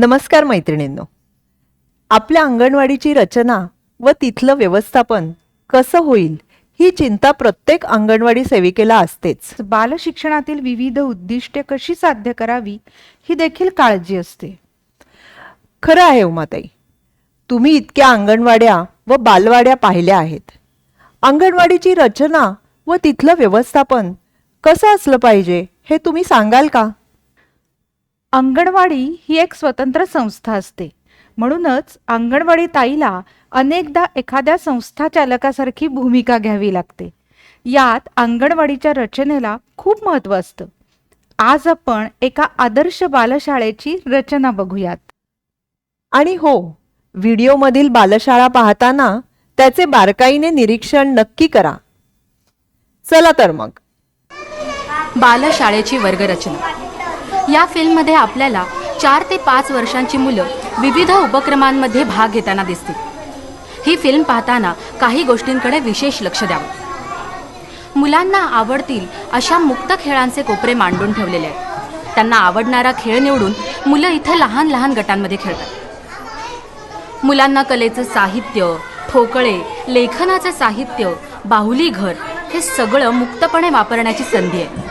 नमस्कार मैत्रिणींनो. आपल्या अंगणवाडीची रचना व तिथलं व्यवस्थापन कसं होईल ही चिंता प्रत्येक अंगणवाडी सेविकेला असतेच. बालशिक्षणातील विविध उद्दिष्टे कशी साध्य करावी ही देखील काळजी असते. खरं आहे उमाताई तुम्ही इतक्या अंगणवाड्या व बालवाड्या पाहिल्या आहेत. अंगणवाडीची रचना व तिथलं व्यवस्थापन कसं असलं पाहिजे हे तुम्ही सांगाल का? अंगणवाडी ही एक स्वतंत्र संस्था असते. म्हणूनच अंगणवाडी ताईला अनेकदा एखाद्या संस्था चालकासारखी भूमिका घ्यावी लागते. यात अंगणवाडीच्या रचनेला खूप महत्त्व असतं. आज आपण एका आदर्श बालशाळेची रचना बघूयात. आणि हो व्हिडिओमधील बालशाळा पाहताना त्याचे बारकाईने निरीक्षण नक्की करा. चला तर मग. बालशाळेची वर्गरचना. या फिल्ममध्ये आपल्याला चार ते पाच वर्षांची मुलं विविध उपक्रमांमध्ये भाग घेताना दिसतील. ही फिल्म पाहताना काही गोष्टींकडे विशेष लक्ष द्यावं. मुलांना आवडतील अशा मुक्त खेळांचे कोपरे मांडून ठेवलेले आहेत. त्यांना आवडणारा खेळ निवडून मुलं इथं लहान लहान गटांमध्ये खेळतात. मुलांना कलेचं साहित्य ठोकळे लेखनाचं साहित्य बाहुली घर हे सगळं मुक्तपणे वापरण्याची संधी आहे.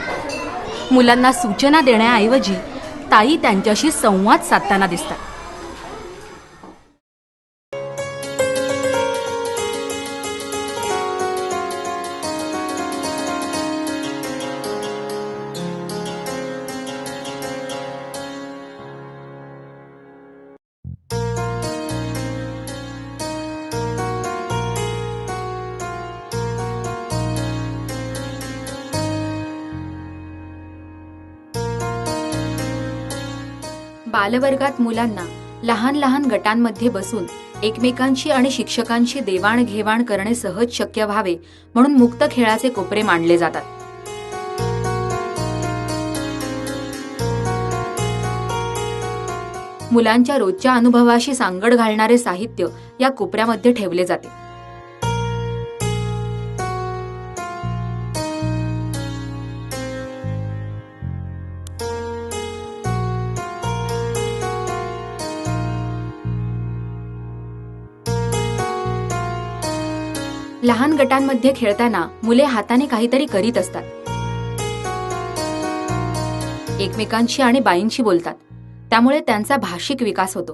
मुलांना सूचना देण्याऐवजी ताई त्यांच्याशी संवाद साधताना दिसतात. बालवर्गात मुलांना लहान लहान गटांमध्ये बसून एकमेकांशी आणि शिक्षकांशी देवाणघेवाण करणे सहज शक्य व्हावे म्हणून मुक्त खेळाचे कोपरे मांडले जातात. मुलांच्या रोजच्या अनुभवाशी सांगड घालणारे साहित्य या कोपऱ्यामध्ये ठेवले जाते. लहान गटांमध्ये खेळताना मुले हाताने काहीतरी करीत असतात. एकमेकांशी आणि बाईंशी बोलतात. त्यामुळे त्यांचा भाषिक विकास होतो.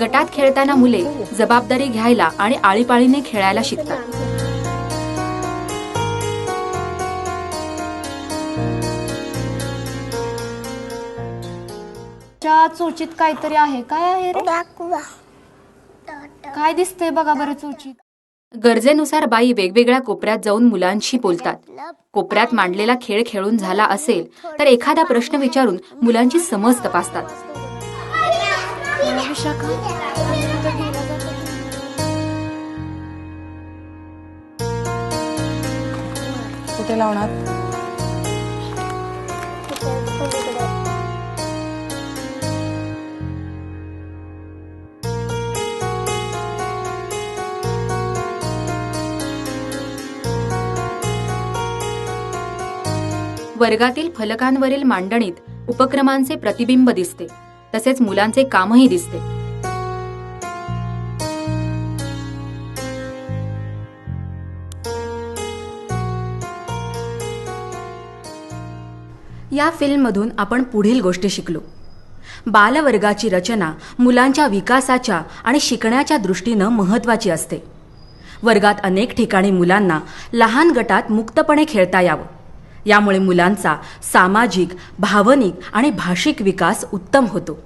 गटात खेळताना मुले जबाबदारी घ्यायला आणि आळीपाळीने खेळायला शिकतात. च्या चोचीत काहीतरी आहे. काय आहे रे? काय दिसतंय बघा बरं चोचीत? गरजेनुसार बाई वेगवेगळ्या कोपऱ्यात जाऊन मुलांशी बोलतात. कोपऱ्यात मांडलेला खेळ खेळून झाला असेल तर एखादा प्रश्न विचारून मुलांची समज तपासतात. कुठे लावणार? वर्गातील फलकांवरील मांडणीत उपक्रमांचे प्रतिबिंब दिसते. तसेच मुलांचे कामही दिसते. या फिल्ममधून आपण पुढील गोष्टी शिकलो. बालवर्गाची रचना मुलांच्या विकासाच्या आणि शिकण्याच्या दृष्टीनं महत्त्वाची असते. वर्गात अनेक ठिकाणी मुलांना लहान गटात मुक्तपणे खेळता यावं. यामुळे मुलांचा सामाजिक भावनिक आणि भाषिक विकास उत्तम होतो.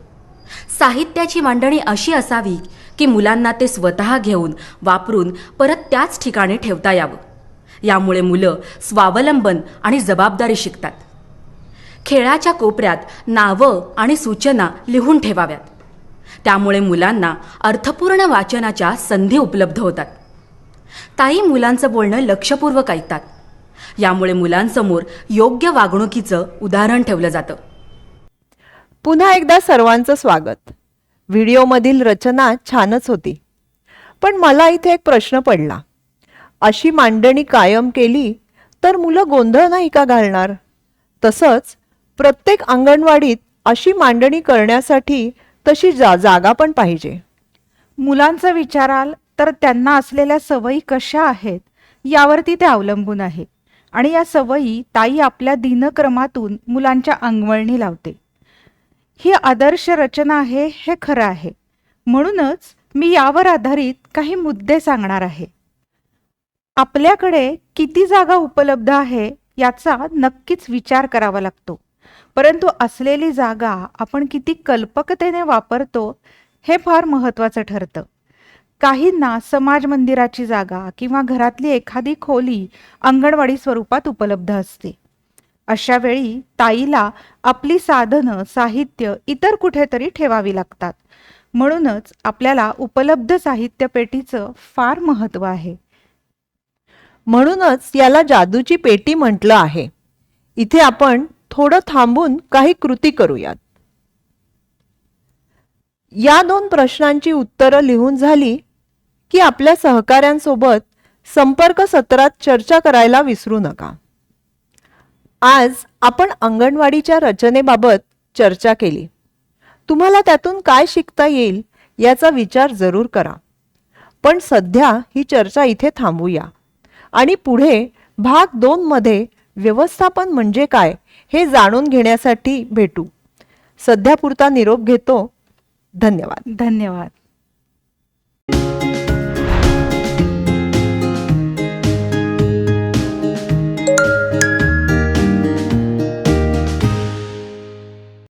साहित्याची मांडणी अशी असावी की मुलांना ते स्वतः घेऊन वापरून परत त्याच ठिकाणी ठेवता यावं. यामुळे मुलं स्वावलंबन आणि जबाबदारी शिकतात. खेळाच्या कोपऱ्यात नावं आणि सूचना लिहून ठेवाव्यात. त्यामुळे मुलांना अर्थपूर्ण वाचनाच्या संधी उपलब्ध होतात. ताई मुलांचं बोलणं लक्षपूर्वक ऐकतात. यामुळे मुलांसमोर योग्य वागणुकीचं उदाहरण ठेवलं जातं. पुन्हा एकदा सर्वांचं स्वागत. व्हिडिओमधील रचना छानच होती. पण मला इथे एक प्रश्न पडला. अशी मांडणी कायम केली तर मुलं गोंधळ नाही का घालणार? तसंच प्रत्येक अंगणवाडीत अशी मांडणी करण्यासाठी तशी जा जागा पण पाहिजे. मुलांचं विचाराल तर त्यांना असलेल्या सवयी कशा आहेत यावरती ते अवलंबून आहे. आणि या सवयी ताई आपल्या दिनक्रमातून मुलांच्या अंगवळणी लावते. ही आदर्श रचना आहे हे खरं आहे. म्हणूनच मी यावर आधारित काही मुद्दे सांगणार आहे. आपल्याकडे किती जागा उपलब्ध आहे याचा नक्कीच विचार करावा लागतो. परंतु असलेली जागा आपण किती कल्पकतेने वापरतो हे फार महत्त्वाचं ठरतं. काहींना समाज मंदिराची जागा किंवा घरातली एखादी खोली अंगणवाडी स्वरूपात उपलब्ध असते. अशा वेळी ताईला आपली साधनं साहित्य इतर कुठेतरी ठेवावी लागतात. म्हणूनच आपल्याला उपलब्ध साहित्य पेटीचं फार महत्त्व आहे. म्हणूनच याला जादूची पेटी म्हटलं आहे. इथे आपण थोडं थांबून काही कृती करूयात. या दोन प्रश्नांची उत्तरं लिहून झाली की आपल्या सहकाऱ्यांसोबत संपर्क सत्रात चर्चा करायला विसरू नका. आज आपण अंगणवाडीच्या रचनेबाबत चर्चा केली. तुम्हाला त्यातून काय शिकता येईल याचा विचार जरूर करा. पण सध्या ही चर्चा इथे थांबूया. आणि पुढे भाग दोन मध्ये व्यवस्थापन म्हणजे काय हे जाणून घेण्यासाठी भेटू. सध्यापुरता निरोप घेतो. धन्यवाद. धन्यवाद.